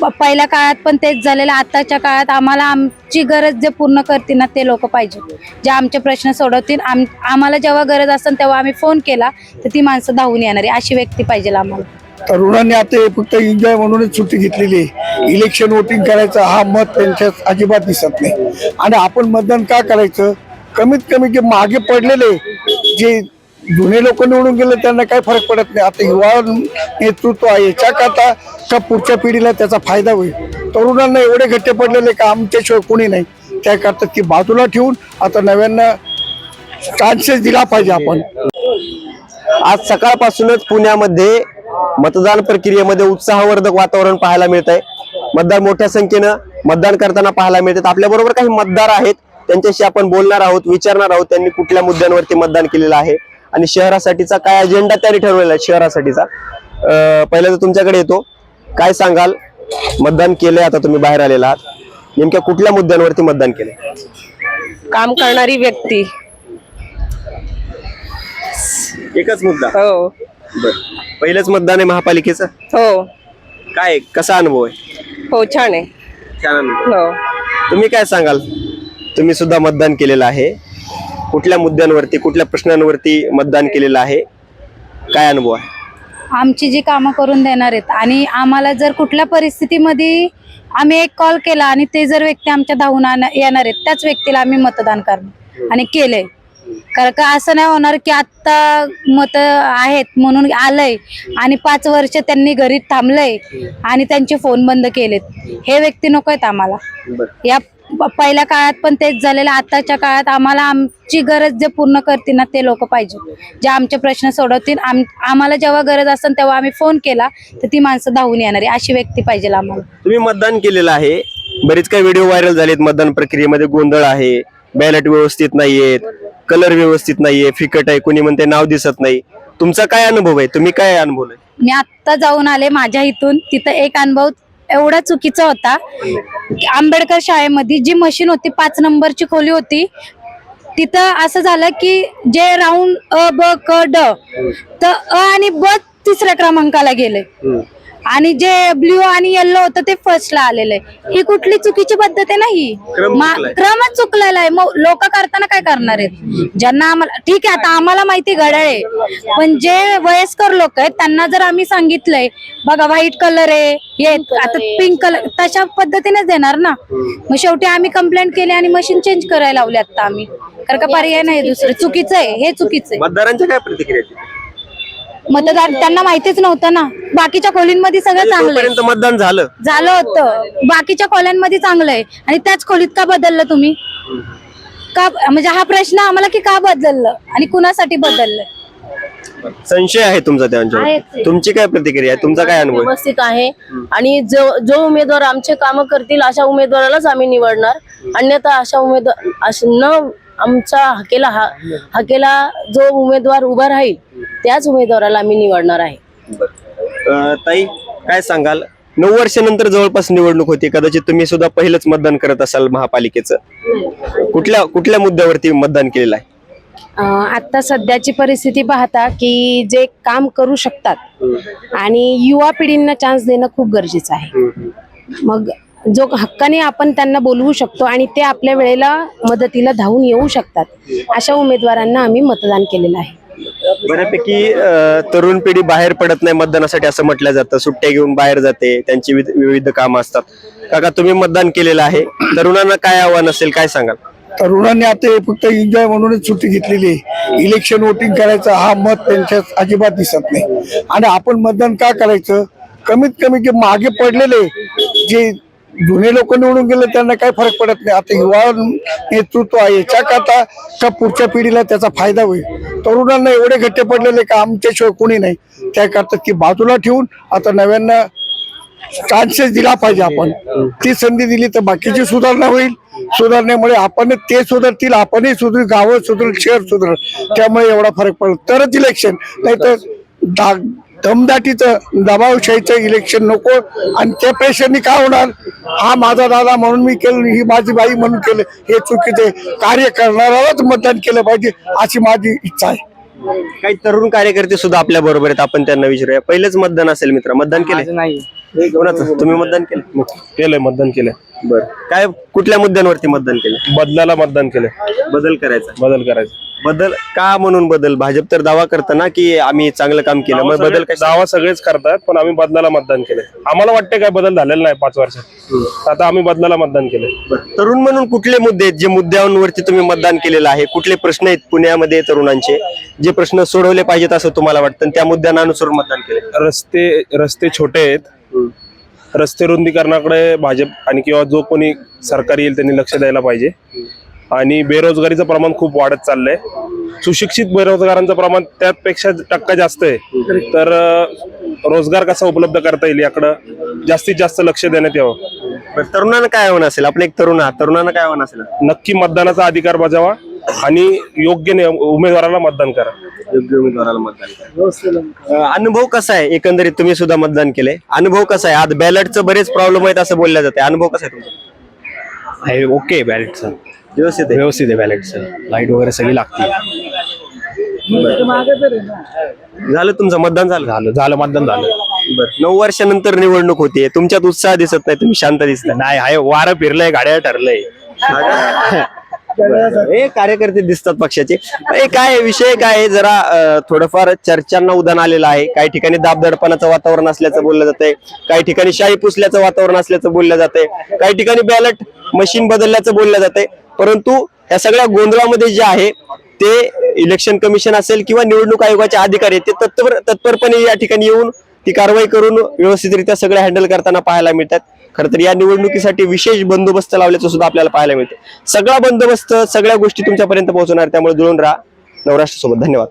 पहिल्या काळात पण तेच झालेलं आताच्या काळात आम्हाला आमची गरज जे पूर्ण करतील ना ते लोक पाहिजे. जे आमचे प्रश्न सोडवतील आम आम्हाला जेव्हा गरज असेल तेव्हा आम्ही फोन केला तर ती माणसं धावून येणारी अशी व्यक्ती पाहिजे आम्हाला. तरुणांनी आता हे फक्त एन्जॉय म्हणूनच सुट्टी घेतलेली आहे. इलेक्शन वोटिंग करायचं हा मत त्यांच्यात अजिबात दिसत नाही. आणि आपण मतदान का करायचं? कमीत कमी जे मागे पडलेले जे जुने लोक निवडून गेले त्यांना काही फरक पडत नाही. आता युवा नेतृत्व आहे. याच्याकरता का पुढच्या पिढीला त्याचा फायदा होईल. तरुणांना एवढे घट्टे पडलेले का आमच्याशिवाय कोणी नाही. त्याकरता ती बाजूला ठेवून आता नव्यांना चान्सेस दिला पाहिजे आपण. आज सकाळपासूनच पुण्यामध्ये मतदान प्रक्रियेमध्ये उत्साहवर्धक वातावरण पाहायला मिळत आहे मतदार मोठ्या संख्येनं मतदान करताना पाहायला मिळतात. आपल्याबरोबर काही मतदार आहेत त्यांच्याशी आपण बोलणार आहोत विचारणार आहोत त्यांनी कुठल्या मुद्द्यांवरती मतदान केलेलं आहे. आणि शहरासाठीचा काय अजेंडा त्यांनी ठरवलेला आहे शहरासाठीचा? पहिलं तर तुमच्याकडे येतो. काय सांगाल? मतदान केलंय आता तुम्ही बाहेर आलेला आहात. नेमक्या कुठल्या मुद्द्यांवरती मतदान केलंय? काम करणारी व्यक्ती. एकच मुद्दा. हो. पहिलंच मतदान आहे महापालिकेचं? हो. काय कसा अनुभव आहे? हो छान आहे. छान अनुभव. हो. तुम्ही काय सांगाल? तुम्ही सुद्धा मतदान केलेलं आहे. कुठल्या मुद्द्यांवरती कुठल्या प्रश्नांवरती मतदान केलेलं आहे? काय अनुभव आहे? आमची जी कामं करून देणार आहेत आणि आम्हाला जर कुठल्या परिस्थितीमध्ये आम्ही एक कॉल केला आणि ते जर व्यक्ती आमच्या धावून येणार आहेत त्याच व्यक्तीला आम्ही मतदान करणार आणि केलंय. कारण का असं नाही होणार की आत्ता मत आहेत म्हणून आलंय आणि पाच वर्ष त्यांनी घरी थांबलंय आणि त्यांचे फोन बंद केलेत. हे व्यक्ती नको आहेत आम्हाला. या पहिल्या काळात पण तेच झालेलं. आताच्या काळात आम्हाला आमची गरज जे पूर्ण करतील ना ते लोक पाहिजे. जे आमचे प्रश्न सोडवतील. आम आम्हाला जेव्हा गरज असेल तेव्हा आम्ही फोन केला तर ती माणसं धावून येणारी अशी व्यक्ती पाहिजे आम्हाला. तुम्ही मतदान केलेलं आहे. बरेच काही व्हिडिओ व्हायरल झालेत मतदान प्रक्रियेमध्ये. गोंधळ आहे. बॅलेट व्यवस्थित नाहीयेत. कलर व्यवस्थित नाहीये. फिकट आहे. कोणी म्हणते नाव दिसत नाही. तुमचा काय अनुभव आहे? तुम्ही काय अनुभवलंय? मी आत्ता जाऊन आले माझ्या इथून. तिथं एक अनुभव एवढा चुकीचा होता. आंबेडकर शाळेमध्ये जी मशीन होती पाच नंबरची खोली होती तिथं असं झालं की जे राऊंड अ ब क ड तर अ आणि ब तिसऱ्या क्रमांकाला गेले. आणि जे ब्ल्यू आणि येल्लो होतं ते फर्स्टला आलेलं आहे. ही कुठली चुकीची पद्धत आहे नाही. क्रमच चुकलेला आहे. मग लोक करताना काय करणार आहेत? ज्यांना आम्हाला ठीक आहे आता आम्हाला माहिती घड्याळ आहे. पण जे वयस्कर लोक आहेत त्यांना जर आम्ही सांगितलंय बघा व्हाईट कलर आहे हे आता पिंक कलर तशा पद्धतीनेच देणार ना? मग शेवटी आम्ही कंप्लेंट केली आणि मशीन चेंज करायला लावली आता आम्ही. कारण का पर्याय नाही दुसरं. चुकीचं आहे. हे चुकीचं आहे. मतदारांच्या काय प्रतिक्रिया? मतदार त्यांना माहितीच नव्हतं ना. बाकीच्या खोलींमध्ये सगळं चांगलं जोपर्यंत मतदान झालं. झालं होतं. बाकीच्या खोल्यांमध्ये चांगलं आहे आणि त्याच खोलीत का बदललं तुम्ही? का म्हणजे हा प्रश्न आम्हाला की का बदललं? आणि कुणासाठी बदललं? संशय आहे तुमचा आहे त्यांच्यावर ते. तुमची काय प्रतिक्रिया आहे? तुमचा काय अनुभव आहे? व्यवस्थित आहे. आणि जो जो उमेदवार आमचे काम करतील अशा उमेदवारालाच आम्ही निवडणार. अन्यथा अशा उमेदवार अश- न आमच्या हकेला हा हकेला जो उमेदवार उभा राहील त्याच उमेदवाराला आम्ही निवडणार आहे. अं, ताई काय सांगाल? नऊ वर्षानंतर जवळपास निवडणूक होती कदाचित तुम्ही सुद्धा पहिलंच मतदान करत असाल महापालिकेचं. कुठल्या कुठल्या मुद्द्यावरती मतदान केलेलं आहे? आता सध्याची परिस्थिती पाहता की जे काम करू शकतात आणि युवा पिढींना चान्स देणं खूप गरजेचं आहे. मग जो हक्काने आपण त्यांना बोलवू शकतो आणि ते आपल्या वेळेला मदतीला धावून येऊ शकतात अशा उमेदवारांना आम्ही मतदान केलेलं आहे. बऱ्यापैकी तरुण पिढी बाहेर पडत नाही मतदानासाठी असं म्हटलं जातं. सुट्ट्या घेऊन बाहेर जाते त्यांची विविध- कामं असतात. काका तुम्ही मतदान केलेलं आहे. तरुणांना काय आव्हान असेल काय सांगाल? तरुणांनी आता हे फक्त एन्जॉय म्हणूनच सुट्टी घेतलेली आहे. इलेक्शन वोटिंग करायचा हा मत त्यांच्यात अजिबात दिसत नाही. आणि आपण मतदान का करायचं? कमीत कमी जे मागे पडलेले जे जुने लोक निवडून गेले त्यांना काही फरक पडत नाही. आता युवा नेतृत्व आहे. याच्याकरता का पुढच्या पिढीला त्याचा फायदा होईल. तरुणांना एवढे घट्टे पडलेले का आमच्याशिवाय कोणी नाही. त्याकरता ती बाजूला ठेवून आता नव्यांना चान्सेस दिला पाहिजे आपण. ती संधी दिली तर बाकीची सुधारणा होईल. सुधारण्यामुळे आपण ते सुधारतील आपणही सुधरू गावं सुधरेल शहर सुधरेल त्यामुळे एवढा फरक पडेल तरच इलेक्शन नाही तर दमदाटीचं दबावशाहीचं इलेक्शन नको. आणि त्या पेशंटनी काय होणार? हा माझा दादा म्हणून मी केलं ही माझी बाई म्हणून केलं. हे चुकीचे कार्य करणाऱ्यालाच मतदान केलं पाहिजे अशी माझी इच्छा आहे. काही तरुण कार्यकर्ते सुद्धा आपल्या बरोबर आहेत. आपण त्यांना विचारूया. पहिलेच मतदान असेल मित्र मतदान केले नाही. कोणाचं? तुम्ही मतदान केलं केलंय मतदान केलंय. बर. काय कुठल्या मुद्द्यांवरती मतदान केलं बदलाला मतदान केलंय. बदल करायचा. बदल करायचा. बदल का म्हणून बदल? भाजप तर दावा करताना की आम्ही चांगलं काम केलं. मग बदल दावा सगळेच करतात पण आम्ही बदलाला मतदान केलंय. आम्हाला वाटते काय बदल झालेला नाही पाच वर्षात. आता आम्ही बदलाला मतदान बरं. तरुण म्हणून कुठले मुद्दे आहेत? जे मुद्द्यांवरती तुम्ही मतदान केलेलं आहे कुठले प्रश्न आहेत पुण्यामध्ये तरुणांचे? जे प्रश्न सोडवले पाहिजेत असं तुम्हाला वाटतं आणि त्या मुद्द्यांना अनुसरून मतदान केले रस्ते रस्ते छोटे आहेत. रस्ते रुंदीकरणाकडे भाजप आणि किंवा जो कोणी सरकार येईल त्यांनी लक्ष द्यायला पाहिजे. आणि बेरोजगारीचं प्रमाण खूप वाढत चाललंय. सुशिक्षित बेरोजगारांचं प्रमाण त्यापेक्षा टक्का जास्त आहे. तर रोजगार कसा उपलब्ध करता येईल याकडं जास्तीत जास्त लक्ष देण्यात यावं. तरुणांना काय आव्हान असेल? आपण एक तरुण आहात. तरुणांना काय आव्हान असेल? नक्की मतदानाचा अधिकार बजावा आणि योग्य ने- उमेदवाराला मतदान करा. योग्य उमेदवाराला मतदान करा. अनुभव कसा आहे? एकंदरीत तुम्ही सुद्धा मतदान केलंय. अनुभव कसा आहे? आज बॅलेटचं बरेच प्रॉब्लेम आहेत असं बोलल्या जाते अनुभव कसा आहे तुमचा? आहे ओके बॅलेटचं व्यवस्थित आहे. व्यवस्थित आहे बॅलेटचं लाइट वगैरे सगळी लागते झालं तुमचं मतदान झालं? झालं झालं मतदान झालं. बरं. नऊ वर्षानंतर निवडणूक होतीये. तुमच्यात उत्साह दिसत नाही तुम्ही शांत दिसता. नाही आहे वारं फिरलंय गाड्या ठरलंय. हे कार्यकर्ते दिसतात पक्षाचे. हे काय विषय काय आहे? जरा अं, थोडंफार चर्चांना उदाहरण आलेलं आहे. काही ठिकाणी दाबदडपणाचं वातावरण असल्याचं बोललं जातंय. काही ठिकाणी शाही पुसल्याचं वातावरण असल्याचं बोललं जातंय. काही ठिकाणी बॅलट मशीन बदलल्याचं बोललं जातंय. परंतु या सगळ्या गोंधळामध्ये जे आहे ते इलेक्शन कमिशन असेल किंवा निवडणूक आयोगाचे अधिकारी ते तत्पर तत्परपणे या ठिकाणी येऊन ती कारवाई करून व्यवस्थितरित्या सगळं हँडल करताना पाहायला मिळतात. खरं तर या निवडणुकीसाठी विशेष बंदोबस्त लावल्याचं सुद्धा आपल्याला पाहायला मिळते. सगळा बंदोबस्त सगळ्या गोष्टी तुमच्यापर्यंत पोहोचवणार त्यामुळे जुळून राहा. नवराष्ट्र सोबत धन्यवाद.